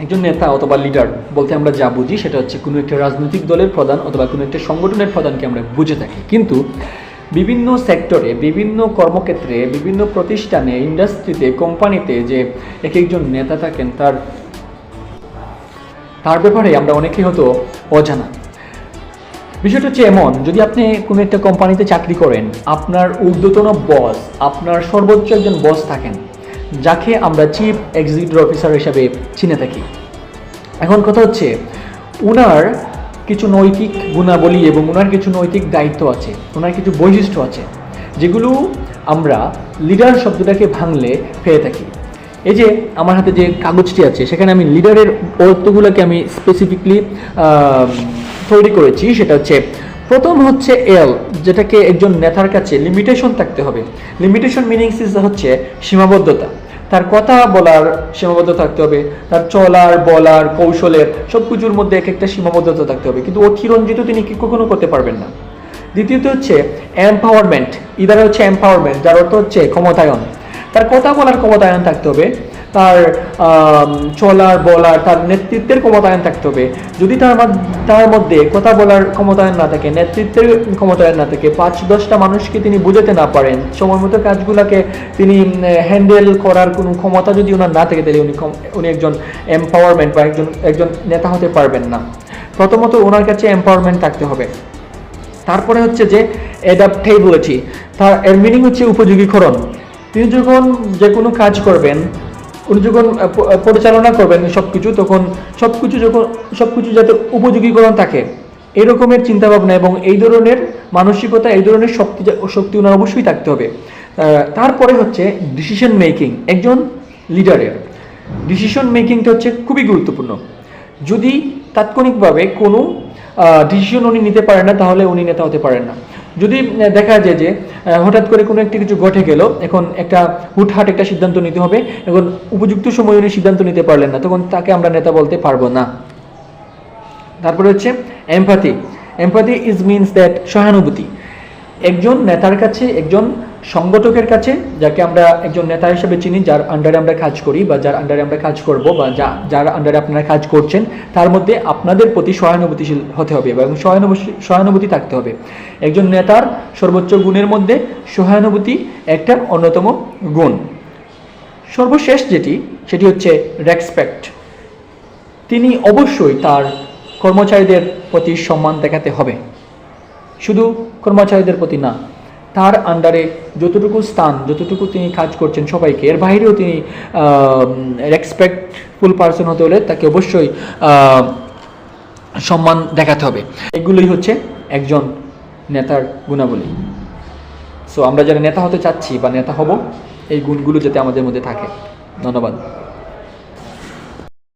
একজন নেতা অথবা লিডার বলতে আমরা যা বুঝি সেটা হচ্ছে কোনো একটা রাজনৈতিক দলের প্রধান অথবা কোনো একটা সংগঠনের প্রধানকে আমরা বুঝে থাকি। কিন্তু বিভিন্ন সেক্টরে বিভিন্ন কর্মক্ষেত্রে, বিভিন্ন প্রতিষ্ঠানে ইন্ডাস্ট্রিতে কোম্পানিতে যে এক একজন নেতা থাকেন, তার তার ব্যাপারে আমরা অনেকেই হয়তো অজানা। বিষয়টা হচ্ছে এমন, যদি আপনি কোনো একটা কোম্পানিতে চাকরি করেন, আপনার ঊর্ধ্বতন বস আপনার সর্বোচ্চ একজন বস থাকেন যাকে আমরা চিফ এক্সিকিউটিভ অফিসার হিসাবে চিনে থাকি। এখন কথা হচ্ছে, উনার কিছু নৈতিক গুণাবলী এবং ওনার কিছু নৈতিক দায়িত্ব আছে ওনার কিছু বৈশিষ্ট্য আছে, যেগুলো আমরা লিডার শব্দটাকে ভাঙলে পেয়ে থাকি। এই যে আমার হাতে যে কাগজটি আছে, সেখানে আমি লিডারের অর্থগুলোকে আমি স্পেসিফিকলি তৈরি করেছি, সেটা হচ্ছে, প্রথম হচ্ছে এল যেটাকে একজন নেতার কাছে লিমিটেশন থাকতে হবে। লিমিটেশন মিনিংস হচ্ছে সীমাবদ্ধতা। তার কথা বলার সীমাবদ্ধ থাকতে হবে, তার চলার, বলার, কৌশলের সব কিছুর মধ্যে এক একটা সীমাবদ্ধতা থাকতে হবে। কিন্তু অতিরঞ্জিত তিনি কি কখনো করতে পারবেন না। দ্বিতীয়ত হচ্ছে এম্পাওয়ারমেন্ট ইদারে হচ্ছে এম্পাওয়ারমেন্ট যার অর্থ হচ্ছে ক্ষমতায়ন। তার কথা বলার ক্ষমতায়ন থাকতে হবে তার চলার, বলার, তার নেতৃত্বের ক্ষমতায়ন থাকতে হবে। যদি তার তার মধ্যে কথা বলার ক্ষমতায়ন না থাকে, নেতৃত্বের ক্ষমতায়ন না থাকে, পাঁচ দশটা মানুষকে তিনি বুঝাতে না পারেন, সময় মতো কাজগুলোকে তিনি হ্যান্ডেল করার কোনো ক্ষমতা যদি ওনার না থাকে, তাহলে উনি উনি একজন এম্পাওয়ারমেন্ট বা একজন একজন নেতা হতে পারবেন না। প্রথমত ওনার কাছে এম্পাওয়ারমেন্ট থাকতে হবে। তারপরে হচ্ছে যে অ্যাডাপ্টেবিলিটি তার, এর মিনিং হচ্ছে উপযোগীকরণ। তিনি যখন যে কোনো কাজ করবেন উনি যখন পরিচালনা করবেন সব কিছু তখন সব কিছু যখন সব কিছু যাতে উপযোগীকরণ থাকে, এরকমের চিন্তাভাবনা এবং এই ধরনের মানসিকতা, এই ধরনের শক্তি শক্তি ওনার অবশ্যই থাকতে হবে। তারপরে হচ্ছে ডিসিশন মেকিং একজন লিডারের ডিসিশন মেকিংটা হচ্ছে খুবই গুরুত্বপূর্ণ। যদি তাৎক্ষণিকভাবে কোনো ডিসিশন উনি নিতে পারেন না, তাহলে উনি নেতা হতে পারেন না। যদি দেখা যায় যে হঠাৎ করে কোনো একটি কিছু ঘটে গেল। এখন একটা হুটহাট একটা সিদ্ধান্ত নিতে হবে। এখন উপযুক্ত সময় উনি সিদ্ধান্ত নিতে পারলেন না, তখন তাকে আমরা নেতা বলতে পারব না। তারপরে হচ্ছে empathy empathy is means that সহানুভূতি। একজন নেতার কাছে একজন সংগঠকের কাছে, যাকে আমরা একজন নেতা হিসেবে চিনি, যার আন্ডারে আমরা কাজ করি বা যার আন্ডারে আমরা কাজ করব বা যা, যার আন্ডারে আপনারা কাজ করছেন, তার মধ্যে আপনাদের প্রতি সহানুভূতিশীল হতে হবে এবং সহানুভূতি সহানুভূতি থাকতে হবে। একজন নেতার সর্বোচ্চ গুণের মধ্যে সহানুভূতি একটা অন্যতম গুণ। সর্বশেষ যেটি, সেটি হচ্ছে রেসপেক্ট তিনি অবশ্যই তার কর্মচারীদের প্রতি সম্মান দেখাতে হবে। শুধু কর্মচারীদের প্রতি না তার আন্ডারে যতটুকু স্থান, যতটুকু তিনি কাজ করছেন সবাইকে, এর বাইরেও তিনি রেসপেক্টফুল পার্সন হতে হলে তাকে অবশ্যই সম্মান দেখাতে হবে। এগুলোই হচ্ছে একজন নেতার গুণাবলী। সো আমরা যারা নেতা হতে চাচ্ছি বা নেতা হব, এই গুণগুলো যাতে আমাদের মধ্যে থাকে। ধন্যবাদ।